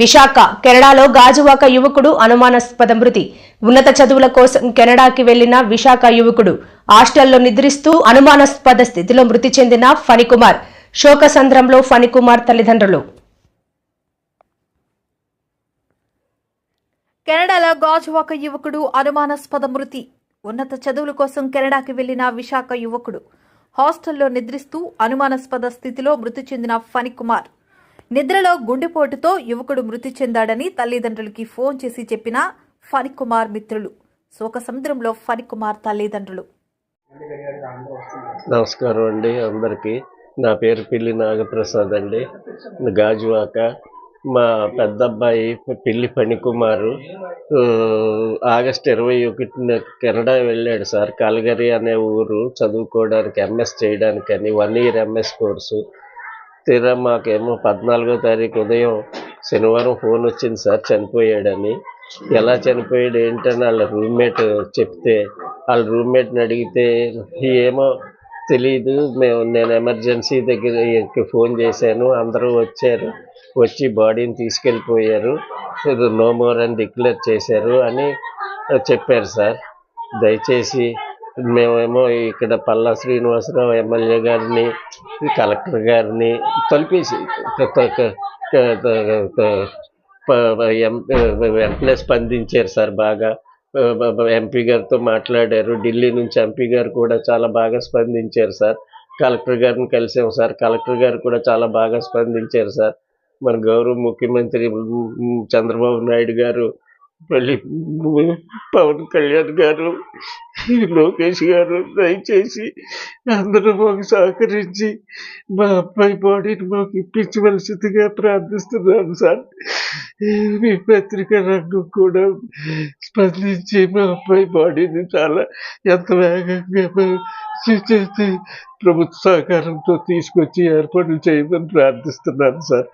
విశాఖ కెనడాలో గాజువాక యువకుడు అనుమానాస్పద మృతి. ఉన్నత చదువుల కోసం కెనడాకి వెళ్ళిన విశాఖ యువకుడు హాస్టల్లో నిద్రిస్తూ అనుమానాస్పద స్థితిలో మృతి చెందిన ఫణికుమార్. శోకసంద్రంలో ఫణికుమార్ తల్లిదండ్రులు. కెనడాలో గాజువాక యువకుడు అనుమానాస్పద మృతి. ఉన్నత చదువుల కోసం కెనడాకి వెళ్ళిన విశాఖ యువకుడు హాస్టల్లో నిద్రిస్తూ అనుమానాస్పద స్థితిలో మృతి చెందిన ఫణికుమార్. నిద్రలో గుండెపోటుతో యువకుడు మృతి చెందాడని తల్లిదండ్రులకి ఫోన్ చేసి చెప్పిన ఫణికుమార్ మిత్రులు. శోక సముద్రంలో ఫణికుమార్ తల్లిదండ్రులు. నమస్కారం అండి అందరికీ. నా పేరు పిల్లి నాగప్రసాద్ అండి. గాజువాక. మా పెద్ద అబ్బాయి పిల్లి ఫణికుమారు ఆగస్ట్ ఇరవై ఒకటిన కెనడా వెళ్ళాడు సార్. కల్గరి అనే ఊరు చదువుకోవడానికి ఎంఎస్ చేయడానికని వన్ ఇయర్ ఎంఎస్ కోర్సు. తీరా మాకేమో పద్నాలుగో తారీఖు ఉదయం శనివారం ఫోన్ వచ్చింది సార్ చనిపోయాడని. ఎలా చనిపోయాడు ఏంటని వాళ్ళ రూమ్మేట్ చెప్తే వాళ్ళ రూమ్మేట్ని అడిగితే ఏమో తెలియదు మేము నేను ఎమర్జెన్సీ దగ్గరకి ఫోన్ చేశాను అందరూ వచ్చారు వచ్చి బాడీని తీసుకెళ్ళిపోయారు నో మోర్ అని డిక్లేర్ చేశారు అని చెప్పారు సార్. దయచేసి మేమేమో ఇక్కడ పల్లా శ్రీనివాసరావు ఎమ్మెల్యే గారిని కలెక్టర్ గారిని తలిపేసి క- వెంటనే స్పందించారు సార్ బాగా. ఎంపీ గారితో మాట్లాడారు. ఢిల్లీ నుంచి ఎంపీ గారు కూడా చాలా బాగా స్పందించారు సార్. కలెక్టర్ గారిని కలిసాం సార్. కలెక్టర్ గారు కూడా చాలా బాగా స్పందించారు సార్. మన గౌరవ ముఖ్యమంత్రి చంద్రబాబు నాయుడు గారు మళ్ళీ పవన్ కళ్యాణ్ గారు లోకేష్ గారు దయచేసి అందరూ మాకు సహకరించి మా అబ్బాయి బాడీని మాకు ఇప్పించవలసిందిగా ప్రార్థిస్తున్నాను సార్. మీ పత్రికా రంగం కూడా స్పందించి మా అబ్బాయి బాడీని చాలా ఎంత వేగంగా ప్రభుత్వ సహకారంతో తీసుకొచ్చి ఏర్పాట్లు చేయమని ప్రార్థిస్తున్నాను సార్.